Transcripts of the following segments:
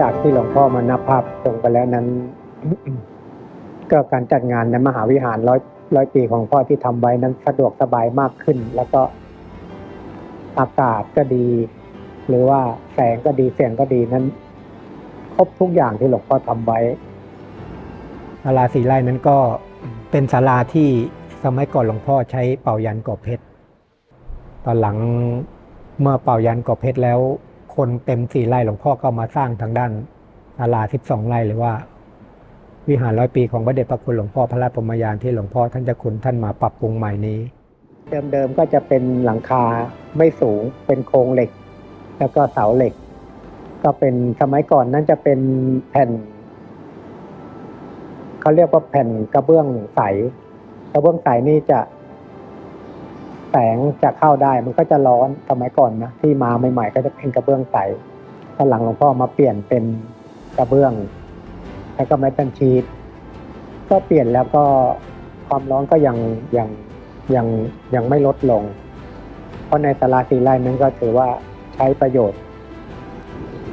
จากที่หลวงพ่อมานับภาพตรงไปแล้วนั้น ก็การจัดงานในมหาวิหารร้อยร้อยปีของพ่อที่ทำไว้นั้นสะดวกสบายมากขึ้น แล้วก็อากาศก็ดี หรือว่าแสงก็ดีเสียงก็ดีนั้น ครบทุกอย่างที่หลวงพ่อทำไว้ศาลาสีไร่นั้นก็เป็นศาลาที่สมัยก่อนหลวงพ่อใช้เป่ายันกอบเพชร ตอนหลังเมื่อเป่ายันกอบเพชรแล้ว คนเต็มสี่ไร่หลวงพ่อก็มาสร้างทางด้านศาลาสิบสองไร่หรือว่า วิหารร้อยปีของพระเดชพระคุณหลวงพ่อพระราชพรมยานที่หลวงพ่อท่านจะคุณท่านมาปรับปรุงใหม่นี้ เดิมๆก็จะเป็นหลังคาไม่สูงเป็นโครงเหล็ก แล้วก็เสาเหล็ก ก็เป็นสมัยก่อนนั้นจะเป็นแผ่นเขาเรียกว่าแผ่นกระเบื้องใสกระเบื้องใสนี่จะ แสงจะเข้าได้มันก็จะร้อนสมัยก่อนนะที่มาใหม่ๆ ก็จะเป็นกระเบื้องใสตอนหลังหลวงพ่อมาเปลี่ยนเป็นกระเบื้องแล้วก็ไม้ตันชีตก็เปลี่ยนแล้วก็ความร้อนก็ยังยังยังยังไม่ลดลง เพราะในตลาสีไร่นั้นก็ถือว่าใช้ประโยชน์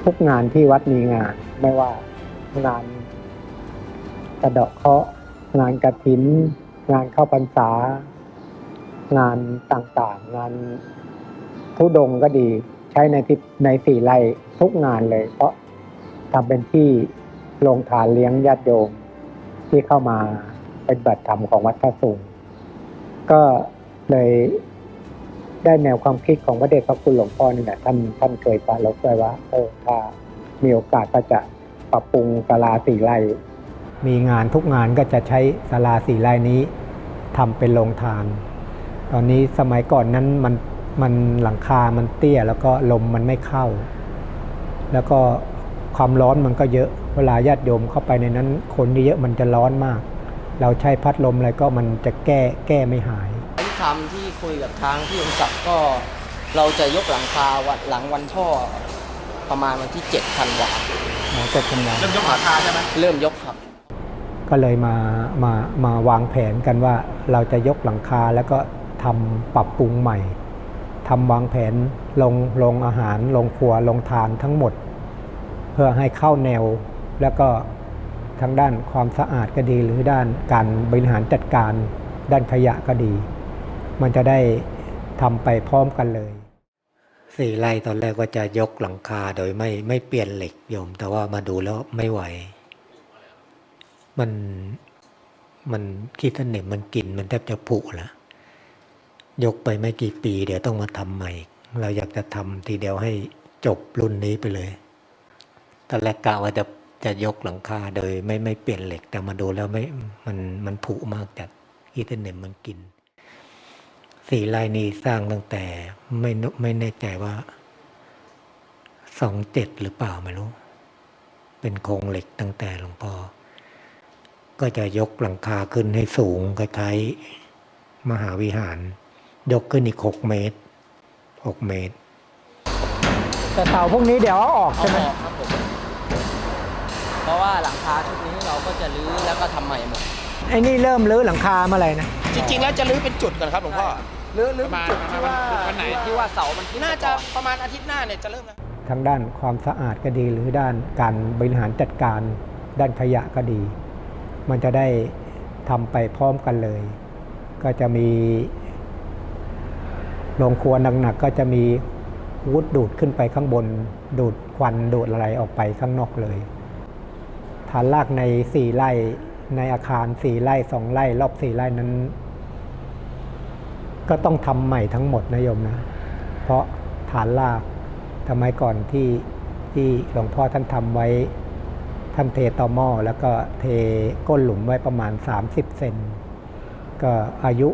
ทุกงานที่วัดมีงาน ไม่ว่างานกระดาะเคราะห์งานกระถิน งานเข้าพรรษา งานต่างๆ งานทุดงก็ดีใช้ในที่ในสี่ไร่ทุกงานเลย เพราะทำเป็นที่ลงทานเลี้ยงญาติโยมที่เข้ามาเป็นบัติธรรมของวัดพระสุงก็เลยได้แนวความคิดของพระเดชพระคุณหลวงพ่อนี่แหละท่านท่านเคยปรารบไว้ว่าเออถ้ามีโอกาสก็จะปรับปรุงศาลาสี่ไร่มีงานทุกงานก็จะใช้ศาลาสี่ไร่นี้ทำเป็นโรงทาน ตอนนี้สมัยก่อนนั้นมันมันหลังคา มันเตี้ย แล้วก็ลมมันไม่เข้า แล้วก็ความร้อนมันก็เยอะ เวลาญาติโยมเข้าไปในนั้น คนเยอะๆมันจะร้อนมาก เราใช้พัดลมอะไรก็มันจะแก้แก้ไม่หายที่ทำที่คุยกับทางพี่ยงศักดิ์ก็ เราจะยกหลังคาวันหลังวันท่อประมาณวันที่7ธันวาหมอจะทำงานเริ่มยกหลังคาใช่ไหมเริ่มยกครับ ก็เลยมามามาวางแผนกันว่าเราจะยกหลังคาแล้วก็ ทำปรับปรุงใหม่ทำวางแผนลงลงอาหารลงครัวลงทานทั้งหมด เพื่อให้เข้าแนว แล้วก็ทางด้านความสะอาดก็ดี หรือด้านการบริหารจัดการ ด้านขยะก็ดี มันจะได้ทำไปพร้อมกันเลยสี่ไร่ตอนแรกว่าจะยกหลังคาโดยไม่ไม่เปลี่ยนเหล็กโยม แต่ว่ามาดูแล้วไม่ไหว มันมันขี้สนิมมันกินมันแทบจะผุแล้ว ยกไปไม่กี่ปี เดี๋ยวต้องมาทำใหม่ เราอยากจะทำทีเดียวให้จบรุ่นนี้ไปเลยตอนแรกกะว่าจะจะยกหลังคาโดยไม่ไม่เปลี่ยนเหล็ก แต่มาดูแล้วไม่มันมันผุมากจากขี้สนิมมันกิน สี่ไร่นี้สร้างตั้งแต่ไม่ไม่แน่ใจว่าสองเจ็ดหรือเปล่าไม่รู้ เป็นโครงเหล็กตั้งแต่หลวงพ่อก็จะยกหลังคาขึ้นให้สูงคล้ายๆมหาวิหาร ยกขึ้นอีกหกเมตรหกเมตร แต่เสาพวกนี้เดี๋ยวเอาออกเอาใช่ไหมออกครับผมเพราะว่าหลังคาชุดนี้เราก็จะรื้อแล้วก็ทำใหม่หมด ไอ้นี่เริ่มรื้อหลังคาเมื่อไหร่นะ จริง ๆ แล้วจะรื้อเป็นจุดก่อนครับหลวงพ่อ รื้อรื้อประมาณจุดที่ว่าวันไหน ที่ว่าเสามันขึ้น่าจะไปก่อประมาณอาทิตย์หน้าเนี่ยจะเริ่มแล้วทั้งด้านความสะอาดก็ดีหรือด้านการบริหารจัดการ ด้านขยะก็ดี มันจะได้ทำไปพร้อมกันเลย ก็จะมี โรงครัวหนักๆก็จะมีวุดดูดขึ้นไปข้างบน ดูดควันดูดอะไรออกไปข้างนอกเลยฐานรากในสี่ไร่ในอาคารสี่ไร่สองไร่ รอบสี่ไร่นั้น ก็ต้องทำใหม่ทั้งหมดนะโยมนะ เพราะฐานรากสมัยก่อนที่ที่หลวงพ่อท่านทำไว้ ท่านเทต่อหม้อแล้วก็เทก้นหลุมไว้ประมาณ 30 เซนก็อายุ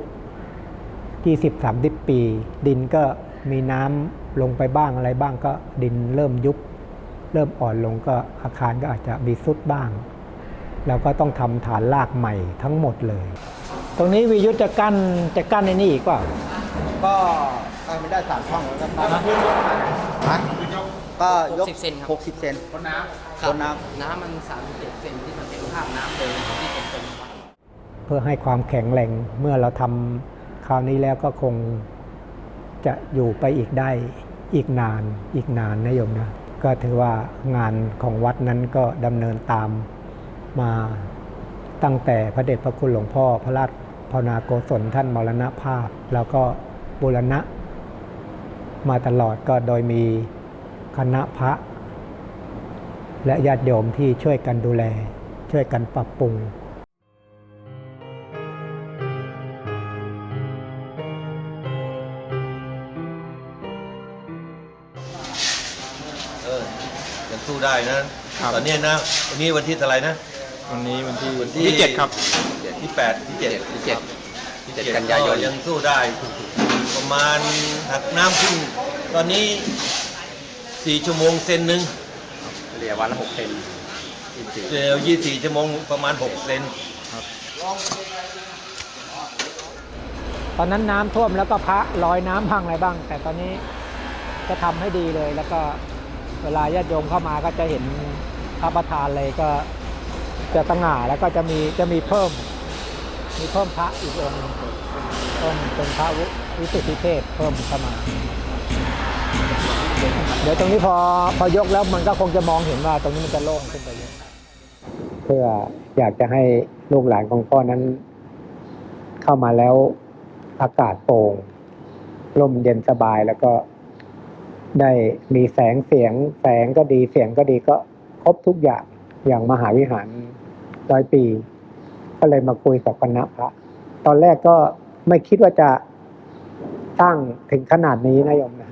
20-30 ปี ดินก็มีน้ำลงไปบ้างอะไรบ้างก็ดินเริ่มยุบ เริ่มอ่อนลงก็อาคารก็อาจจะมีซุดบ้าง แล้วก็ต้องทำฐานรากใหม่ทั้งหมดเลย ตรงนี้วิยุทธจะกั้นจะกั้นในนี่อีกเปล่าก็เออมันได้สามช่องแล้วก็ฮะก็ยก60เซนครับ หกสิบเซนคนน้ครับคนน้ำน้ำมัน 37เซนที่มันเป็นภาพน้ำเดิมที่เป็นเป็นวัด เพื่อให้ความแข็งแรงเมื่อเราทำ คราวนี้แล้วก็คงจะอยู่ไปอีกได้อีกนานอีกนานนะโยมนะก็ถือว่างานของวัดนั้นก็ดำเนินตามมาตั้งแต่พระเดชพระคุณหลวงพ่อพระราชพนาโกศลท่านมรณภาพ แล้วก็บูรณะ มาตลอดก็โดยมีคณะพระ และญาติโยมที่ช่วยกันดูแล ช่วยกันปรับปรุง ได้นะตอนเนี้ยนะ วันนี้วันที่เท่าไหร่นะ วันนี้วันที่วันที่ ที่เจ็ดครับ ที่แปดที่เจ็ดที่เจ็ดที่เจ็ดกันยายน ยังสู้ได้ ประมาณหักน้ำขึ้น ตอนนี้สี่ชั่วโมงเซนหนึ่งเหลือวันละหกเซนเดี๋ยวยี่สี่ชั่วโมงประมาณหกเซน ตอนนั้นน้ำท่วมแล้วก็พระลอยน้ำพังอะไรบ้าง แต่ตอนนี้จะทำให้ดีเลยแล้วก็ เวลาญาติโยมเข้ามาก็จะเห็นพระประธานเลยก็จะสง่าแล้วก็จะมีจะมีเพิ่ม มีเพิ่มพระอีกองค์เพิ่มเป็นพระวิวิสุทธิเทพเพิ่มเข้ามา เดี๋ยวตรงนี้พอพอยกแล้วมันก็คงจะมองเห็นว่าตรงนี้มันจะโล่งขึ้นไปเยอะเพื่ออยากจะให้ลูกหลานของพ่อนั้น เข้ามาแล้วอากาศโปร่งลมเย็นสบายแล้วก็ ได้มีแสงเสียงแสงก็ดีเสียงก็ดีก็ครบทุกอย่างอย่างมหาวิหารร้อยปี ก็เลยมาคุยกับคณะพระตอนแรกก็ไม่คิดว่าจะตั้งถึงขนาดนี้นะโยมนะ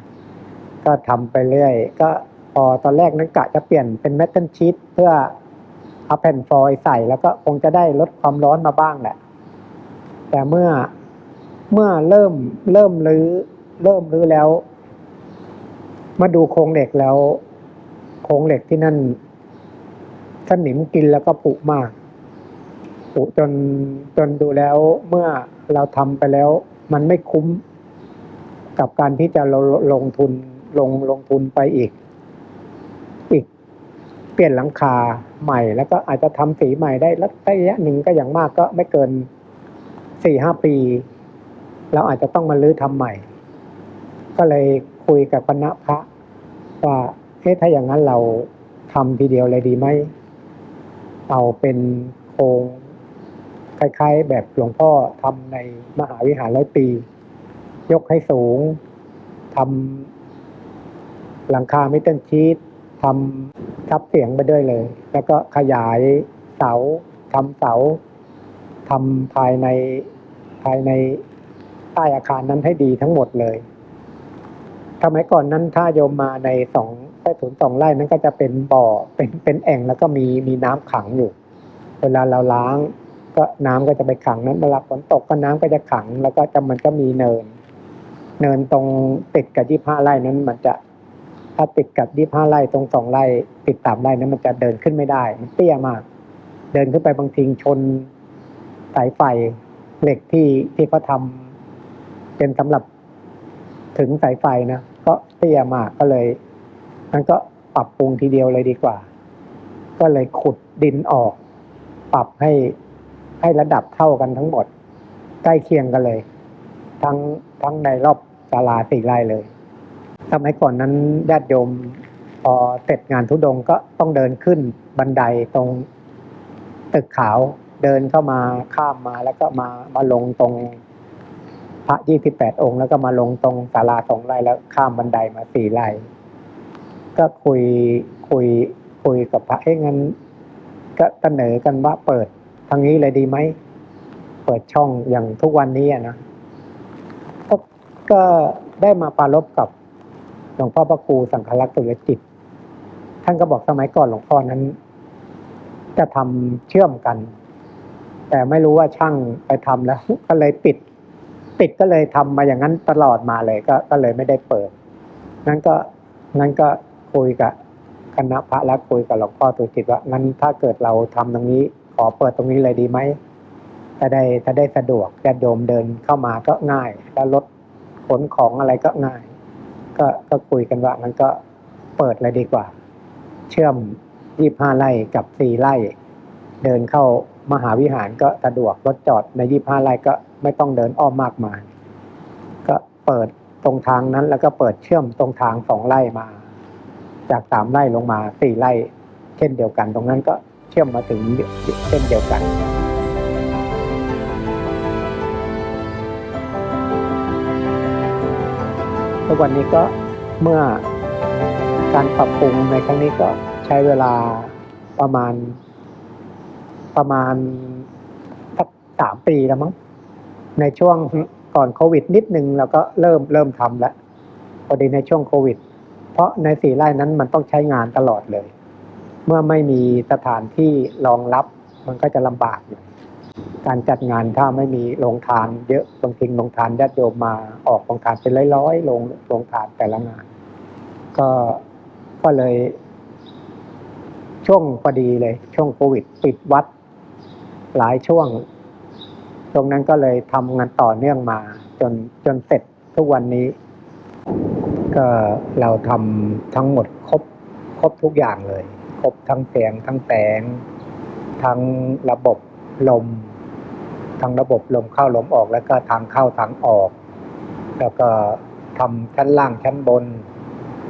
ก็ทำไปเรื่อย ก็พอตอนแรกนั้นกะจะเปลี่ยนเป็นเมทัลชีตเพื่อเอาแผ่นฟอยล์ใส่แล้วก็คงจะได้ลดความร้อนมาบ้างแหละ แต่เมื่อเมื่อเริ่มเริ่มรื้อเริ่มรื้อแล้ว มาดูโครงเหล็กแล้ว โครงเหล็กที่นั่นสนิมกินแล้วก็ผุมากผุจนจนดูแล้วเมื่อเราทำไปแล้ว มันไม่คุ้มกับการที่จะลงลงทุนลงลงทุนไปอีก อีก เปลี่ยนหลังคาใหม่ แล้วก็อาจจะทำสีใหม่ได้ระยะหนึ่งก็อย่างมากก็ไม่เกินสี่ห้าปี เราอาจจะต้องมาลื้อทำใหม่ ก็เลย คุยกับคณะพระว่าเฮ้ถ้าอย่างนั้นเราทำทีเดียวเลยดีไหมเอาเป็นโครงคล้ายๆ แบบหลวงพ่อทำในมหาวิหารร้อยปี ยกให้สูงทำหลังคาไม่เต้นชีตทำทับเสียงไปด้วยเลย แล้วก็ขยายเสาทำเสาทำภายในภายในใต้อาคารนั้นให้ดีทั้งหมดเลย สมัยก่อนนั้นถ้าโยมมาในสองใต้ถุนสองไร่นั้นก็จะเป็นบ่อเป็นเป็นแอ่งแล้วก็มีมีน้ำขังอยู่ เวลาเราล้าง ก็น้ำก็จะไปขังนั้นเวลาฝนตกก็น้ำก็จะขัง แล้วก็จะมันก็มีเนิน เนินตรงติดกับยี่ห้าไร่นั้นมันจะ ถ้าติดกับยี่ห้าไร่ตรงสองไร่ติดตามไร่นั้นมันจะเดินขึ้นไม่ได้มันเตี้ยมาก เดินขึ้นไปบางทีชนสายไฟเหล็กที่ที่เขาทำเป็นสำหรับถึงสายไฟนะ เตี้ยมากก็เลยมันก็ปรับปรุงทีเดียวเลยดีกว่า ก็เลยขุดดินออก ปรับให้ให้ระดับเท่ากันทั้งหมด ใกล้เคียงกันเลย ทั้งทั้งในรอบศาลาสี่ไร่เลยสมัยก่อนนั้นญาติโยมพอเสร็จงานทุดงก็ต้องเดินขึ้นบันไดตรงตึกขาวเดินเข้ามาข้ามมาแล้วก็มามาลงตรง พระยี่สิบแปดองค์ แล้วก็มาลงตรงศาลาสองไร่แล้วข้ามบันไดมาสี่ไร่ก็คุยคุยคุยกับพระเอ้งั้นก็เสนอกันว่าเปิดทางนี้เลยดีไหมเปิดช่องอย่างทุกวันนี้นะก็ก็ได้มาปรารบกับหลวงพ่อพระครูสังฆลักษณ์สุรจิต ท่านก็บอกสมัยก่อนหลวงพ่อนั้น จะทำเชื่อมกัน แต่ไม่รู้ว่าช่างไปทำแล้ว ก็เลยปิด ปิดก็เลยทำมาอย่างนั้นตลอดมาเลยก็ก็เลยไม่ได้เปิด นั้นก็นั้นก็คุยกับคณะพระแล้วคุยกับหลวงพ่อตุจิตว่างั้นถ้าเกิดเราทำตรงนี้ ขอเปิดตรงนี้เลยดีไหมถ้าได้ถ้าได้สะดวกญาติโยมเดินเข้ามาก็ง่าย แล้วรถขนของอะไรก็ง่าย ก็ก็คุยกันว่างั้นก็เปิดเลยดีกว่า เชื่อมยี่ห้าไร่กับสี่ไร่ เดินเข้า มหาวิหารก็สะดวกรถจอดในยี่ห้าไร่ก็ไม่ต้องเดินอ้อมมากมาย ก็เปิดตรงทางนั้น แล้วก็เปิดเชื่อมตรงทางสองไร่มา จากสามไร่ลงมาสี่ไร่ เช่นเดียวกัน ตรงนั้นก็เชื่อมมาถึงเช่นเดียวกันทุกวันนี้ก็เมื่อการปรับปรุงในครั้งนี้ก็ใช้เวลาประมาณ ประมาณสักสามปีแล้วมั้งในช่วงก่อนโควิดนิดนึงเราก็เริ่มเริ่มทำแล้วพอดีในช่วงโควิด เพราะในสี่ไร่นั้นมันต้องใช้งานตลอดเลย เมื่อไม่มีสถานที่รองรับมันก็จะลำบากอยู่การจัดงานถ้าไม่มีโรงทานเยอะบางทีโรงทานญาติโยมมาออกโรงทานเป็นร้อยๆโรงโรงทานแต่ละงาน ก็ก็เลย ช่วงพอดีเลย ช่วงโควิดปิดวัด หลายช่วง ตรงนั้นก็เลยทำงานต่อเนื่องมา จนจนเสร็จทุกวันนี้ ก็เราทำทั้งหมดครบครบทุกอย่างเลย ครบทั้งเสียง ทั้งแสง ทั้งระบบลม ทั้งระบบลมเข้าลมออกแล้วก็ทางเข้าทางออก แล้วก็ทำชั้นล่างชั้นบน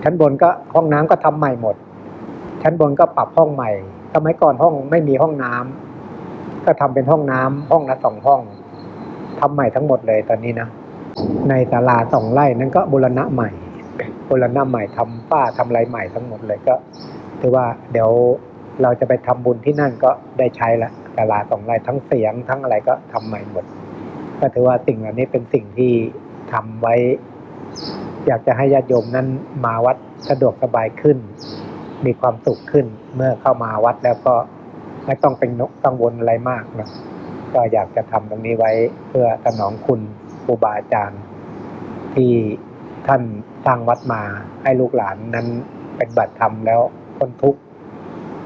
ชั้นบนก็ห้องน้ำก็ทำใหม่หมด ชั้นบนก็ปรับห้องใหม่สมัยก่อนห้องไม่มีห้องน้ำ ก็ทำเป็นห้องน้ำห้องละสองห้องทำใหม่ทั้งหมดเลยตอนนี้นะในศาลาสองไร่นั้นก็บูรณะใหม่บูรณะใหม่ทำฝ้าทำอะไรใหม่ทั้งหมดเลยก็ถือว่าเดี๋ยวเราจะไปทำบุญที่นั่นก็ได้ใช้ละศาลาสองไร่ทั้งเสียงทั้งอะไรก็ทำใหม่หมด ก็ถือว่าสิ่งเหล่านี้เป็นสิ่งที่ทำไว้ อยากจะให้ญาติโยมนั้นมาวัดสะดวกสบายขึ้น มีความสุขขึ้นเมื่อเข้ามาวัดแล้วก็ ไม่ต้องเป็นกังวลอะไรมากนะก็อยากจะทำตรงนี้ไว้เพื่อสนองคุณครูบาอาจารย์ ที่ท่านสร้างวัดมาให้ลูกหลานนั้นเป็นบัติธรรมแล้วพ้นทุกข์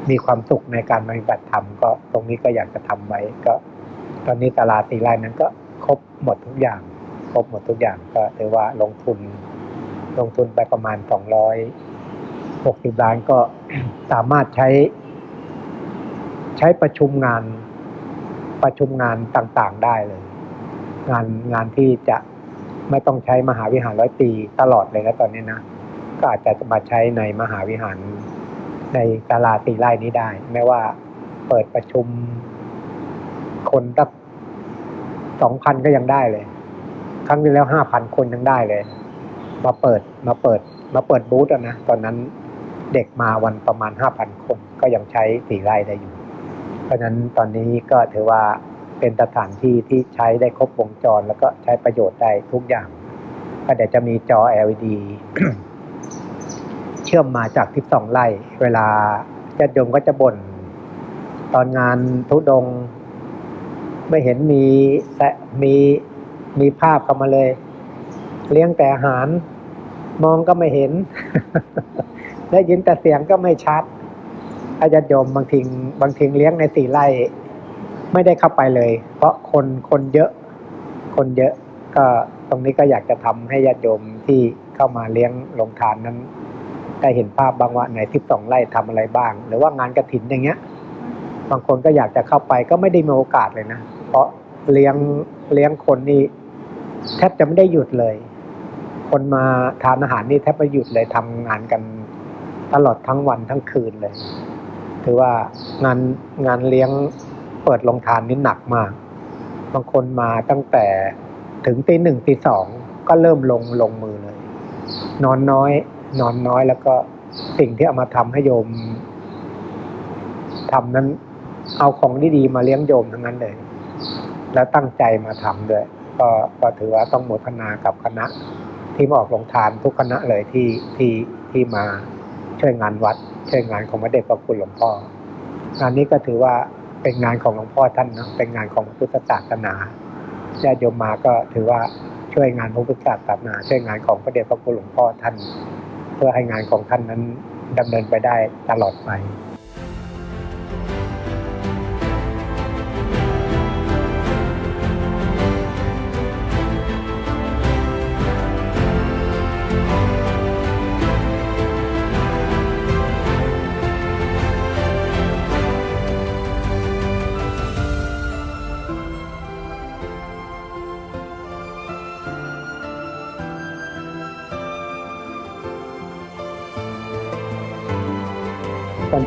มีความสุขในการปฏิบัติธรรมก็ตรงนี้ก็อยากจะทำไว้ก็ ตอนนี้ตลาดสีไร่นั้นก็ครบหมดทุกอย่างครบหมดทุกอย่างก็ถือว่าลงทุน ลงทุนไปประมาณสองร้อยหกสิบล้านก็สามารถใช้ ใช้ประชุมงานประชุมงานต่างๆได้เลย งานงานที่จะไม่ต้องใช้มหาวิหารร้อยปีตลอดเลยนะตอนนี้นะก็อาจจะมาใช้ในมหาวิหารในตลาดตีไร่นี้ได้แม้ว่าเปิดประชุมคนสักสองพันก็ยังได้เลย ครั้งที่แล้วห้าพันคนยังได้เลย มาเปิดมาเปิดมาเปิดบูธอะนะตอนนั้นเด็กมาวันประมาณห้าพันคนก็ยังใช้ตีไร่ได้อยู่ เพราะฉะนั้นตอนนี้ก็ถือว่าเป็นสถานที่ที่ใช้ได้ครบวงจร แล้วก็ใช้ประโยชน์ได้ทุกอย่างก็เดี๋ยวจะมีจอ LED เชื่อมมาจากทิศสองไร่ เวลาญาติโยมก็จะบ่น ตอนงานทุดง ไม่เห็นมีแต่มีมีภาพเข้ามาเลย เลี้ยงแต่อาหาร มองก็ไม่เห็น ได้ยินแต่เสียงก็ไม่ชัด อาจารย์โยมบางทีบางทีเลี้ยงในสี่ไร่ไม่ได้เข้าไปเลย เพราะคนคนเยอะ คนเยอะ ก็ตรงนี้ก็อยากจะทำให้ญาติโยมที่เข้ามาเลี้ยงลงทานนั้นได้เห็นภาพบางว่าไหนที่สองไร่ทำอะไรบ้าง หรือว่างานกระถินอย่างเงี้ย บางคนก็อยากจะเข้าไปก็ไม่ได้มีโอกาสเลยนะ เพราะเลี้ยงเลี้ยงคนนี่แทบจะไม่ได้หยุดเลย คนมาทานอาหารนี่แทบไม่หยุดเลยทำงานกันตลอดทั้งวันทั้งคืนเลย ถือว่างานงานเลี้ยงเปิดโรงทานนี่หนักมาก บางคนมาตั้งแต่ถึงตีหนึ่งตีสองก็เริ่มลงลงมือเลย นอนน้อย นอนน้อยแล้วก็สิ่งที่เอามาทำให้โยมทำนั้น เอาของดีๆมาเลี้ยงโยมทั้งนั้นเลย แล้วตั้งใจมาทำด้วยก็ก็ถือว่าต้องโมทนากับคณะที่มาออกลงทานทุกคณะเลยที่ที่ที่มา ช่วยงานวัด ช่วยงานของพระเดชพระคุณหลวงพ่องานนี้ก็ถือว่าเป็นงานของหลวงพ่อท่านนะเป็นงานของพระพุทธศาสนาญาติโยมมาก็ถือว่าช่วยงานพระพุทธศาสนาช่วยงานของพระเดชพระคุณหลวงพ่อท่าน เพื่อให้งานของท่านนั้นดำเนินไปได้ตลอดไป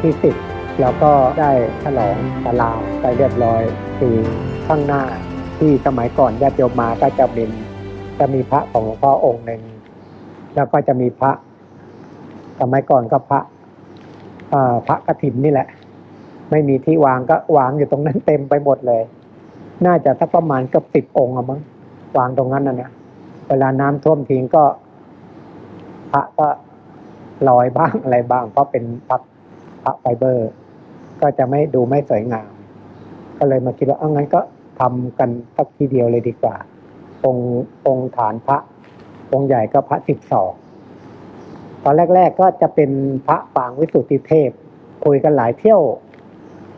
ที่สิบแล้วก็ได้ฉลองตลาไปเรียบร้อยคือข้างหน้าที่สมัยก่อนญาติโยมมาก็จะเป็นจะมีพระของหลวงพ่อองค์หนึ่งแล้วก็จะมีพระสมัยก่อนก็พระเอ่อพระกฐินนี่แหละ ไม่มีที่วางก็วางอยู่ตรงนั้นเต็มไปหมดเลย น่าจะสักประมาณเกับสิบองค์อะมั้งวางตรงนั้นนะนะเวลาน้ำท่วมทิ้งก็ พระก็ลอยบ้างอะไรบ้างเพราะเป็นพระ พระไฟเบอร์ ก็จะไม่ดูไม่สวยงาม ก็เลยมาคิดว่าเอางั้นก็ทำกันสักทีเดียวเลยดีกว่า องค์องค์ฐานพระ องค์ใหญ่ก็พระสิบสองตอนแรก ๆ ก็จะเป็นพระปางวิสุทธิเทพ คุยกันหลายเที่ยว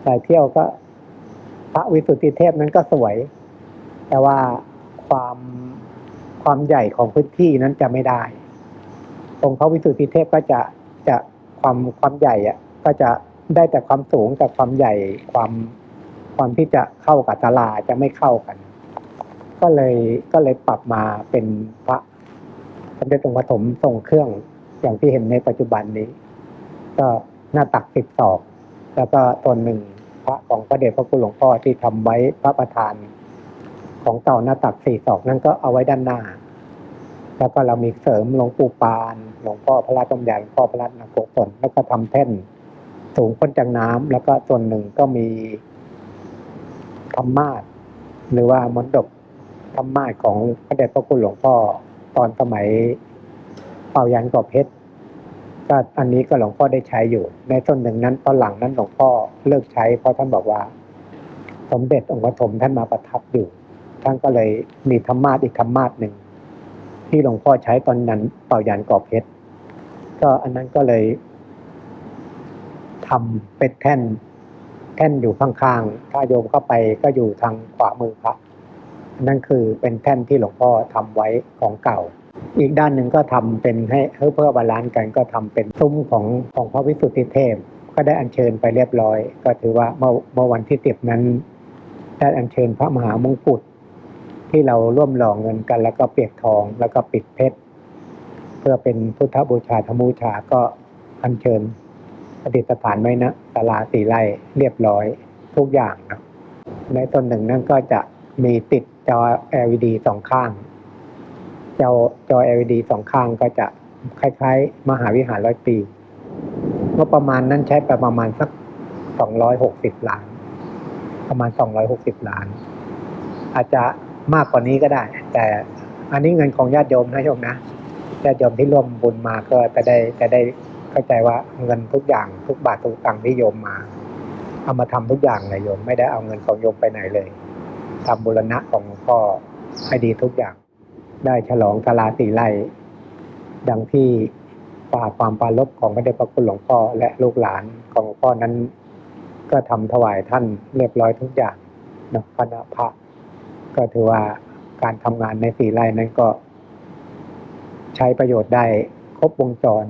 หลายเที่ยวก็ พระวิสุทธิเทพนั้นก็สวย แต่ว่าความความใหญ่ของพื้นที่นั้นจะไม่ได้ องค์พระวิสุทธิเทพก็จะจะความความใหญ่อะ ก็จะได้แต่ความสูงแต่ความใหญ่ความความที่จะเข้ากับตลาจะไม่เข้ากัน ก็เลยก็เลยปรับมาเป็นพระสมเด็จองค์ปฐมทรงเครื่องอย่างที่เห็นในปัจจุบันนี้ ก็หน้าตักสิบศอก แล้วก็ตนหนึ่งพระของพระเดชพระคุณหลวงพ่อที่ทำไว้พระประธานของเก่าหน้าตักสี่ศอกนั่นก็เอาไว้ด้านหน้า แล้วก็เรามีเสริมหลวงปู่ปานหลวงพ่อพระราชต้มยาหลวงพ่อพระราชนาโกศลแล้วก็ทำแท่น สูงพ้นจากน้ำแล้วก็ส่วนหนึ่งก็มีธรรมาสหรือว่ามนดบธรรมาสของพระเดชพระคุณหลวงพ่อตอนสมัยเป่ายันกอบเพชรก็อันนี้ก็หลวงพ่อได้ใช้อยู่ ในส่วนหนึ่งนั้นตอนหลังนั้นหลวงพ่อเลิกใช้ เพราะท่านบอกว่า สมเด็จองค์ปฐมท่านมาประทับอยู่ ท่านก็เลยมีธรรมาสอีกธรรมาสหนึ่งที่หลวงพ่อใช้ตอนนั้นเป่ายันกอบเพชรก็อันนั้นก็เลย ทำเป็นแท่น แท่นอยู่ข้างๆ ถ้าโยมเข้าไปก็อยู่ทางขวามือพระนั่นคือเป็นแท่นที่หลวงพ่อทำไว้ของเก่า อีกด้านหนึ่งก็ทำเป็นให้เพื่อบาลานซ์กันก็ทำเป็นซุ้มของของพระวิสุทธิเทพ ก็ได้อัญเชิญไปเรียบร้อย ก็ถือว่าเมื่อเมื่อวันที่สิบนั้น ได้อัญเชิญพระมหามงกุฎที่เราร่วมหล่อเงินกัน แล้วก็เปียกทองแล้วก็ปิดเพชร เพื่อเป็นพุทธบูชาธรรมูชาก็อัญเชิญ ประดิษฐานไว้นะศาลาสีไร่เรียบร้อยทุกอย่างนะในต้นหนึ่งนั่นก็จะมีติดจอ LED สองข้าง จอจอ LED สองข้างก็จะคล้ายๆ มหาวิหารร้อยปีงบประมาณนั้นใช้ไปประมาณสักสองร้อยหกสิบล้าน ประมาณสองร้อยหกสิบล้าน อาจจะมากกว่านี้ก็ได้ แต่อันนี้เงินของญาติโยมนะโยมนะญาติโยมที่ร่วมบุญมาก็จะได้จะได้ เข้าใจว่าเงินทุกอย่างทุกบาททุกตังค์ที่โยมมา เอามาทำทุกอย่างเลยโยมไม่ได้เอาเงินของโยมไปไหนเลยทำบุรณะของหลวงพ่อให้ดีทุกอย่าง ได้ฉลองกาลาสีไร่ดังที่ฝ่าความปาลบของพระเดชพระคุณหลวงพ่อและลูกหลานของหลวงพ่อนั้น ก็ทำถวายท่านเรียบร้อยทุกอย่างนะคณะพระก็ถือว่าการทำงานในสีไร่นั้นก็ ใช้ประโยชน์ได้ครบวงจร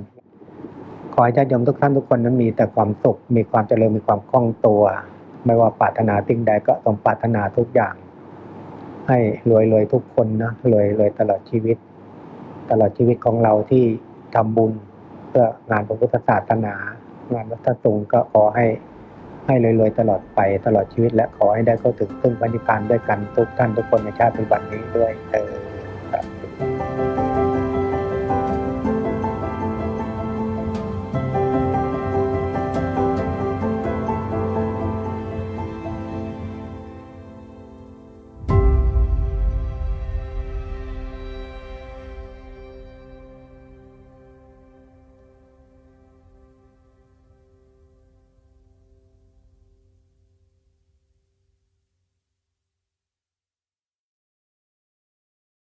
ขอให้ญาติโยมทุกท่านทุกคนนั้นมีแต่ความสุข มีความเจริญ มีความคล่องตัว ไม่ว่าปรารถนาสิ่งใดก็ต้องปรารถนาทุกอย่าง ให้รวยรวยทุกคนนะรวยรวยตลอดชีวิต ตลอดชีวิตของเราที่ทำบุญเพื่องานพระพุทธศาสนา งานวัฒนธรรมก็ขอให้ให้รวยๆตลอดไปตลอดชีวิตและขอให้ได้เข้าถึงซึ่งพระนิพพานด้วยกันทุกท่านทุกคนในชาติปัจจุบันนี้ด้วยเออ